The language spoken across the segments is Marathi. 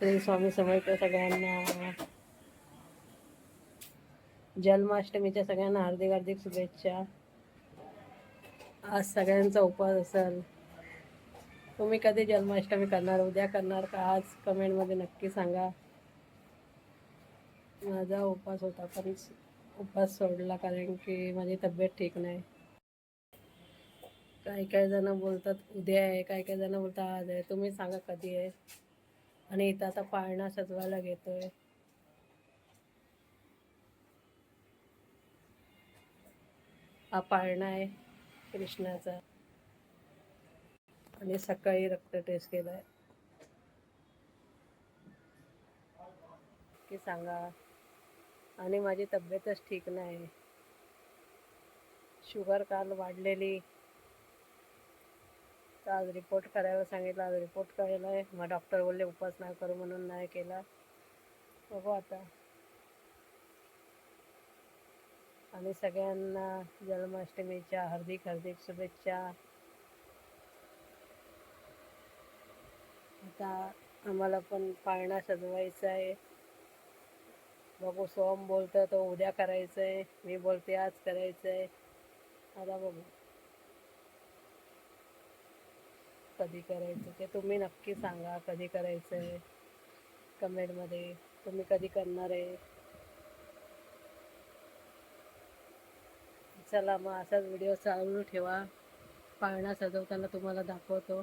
श्री स्वामी समर्थ सगळ्यांना. जन्माष्टमीच्या सगळ्यांना हार्दिक हार्दिक शुभेच्छा. आज सगळ्यांचा उपवास असेल. तुम्ही कधी जन्माष्टमी करणार उद्या करणार का आज कमेंटमध्ये नक्की सांगा. माझा उपवास होता पण उपवास सोडला कारण की माझी तब्येत ठीक नाही. काही काही जण बोलतात उद्या आहे काही काही जण बोलतात आज आहे. तुम्ही सांगा कधी आहे. आणि इथं आता पाळणा सजवायला घेतोय. हा पाळणा आहे कृष्णाचा. आणि सकाळी रक्त टेस्ट केलाय. की सांगा. आणि माझी तब्येतच ठीक नाही. शुगर काल वाढलेली. तर आज रिपोर्ट करायला सांगितलं आज रिपोर्ट करायला. आहे मग डॉक्टर बोलले उपास नाही करू म्हणून नाही केला. बघू आता. आणि सगळ्यांना जन्माष्टमीच्या हार्दिक हार्दिक शुभेच्छा. आता आम्हाला पण पाळणा सजवायचा आहे. बघू सोम बोलतो तो उद्या करायचं आहे मी बोलते आज करायचं आहे आता बघू. कधी करायचं ते तुम्ही नक्की सांगा कधी करायचं आहे कमेंटमध्ये तुम्ही कधी करणार आहे? चला मग असाच व्हिडिओ चालू ठेवा. पाळणा सजवताना तुम्हाला दाखवतो.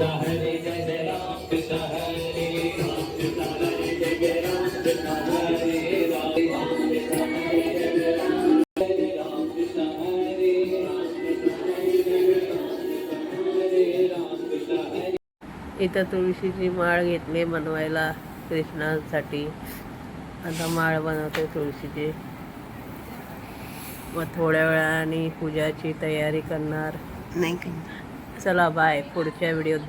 इथं तुळशीची माळ घेतली बनवायला कृष्णासाठी. आता माळ बनवते तुळशीची. मग थोड्या वेळाने पूजाची तयारी करणार. नाही चला बाय पुढच्या व्हिडिओत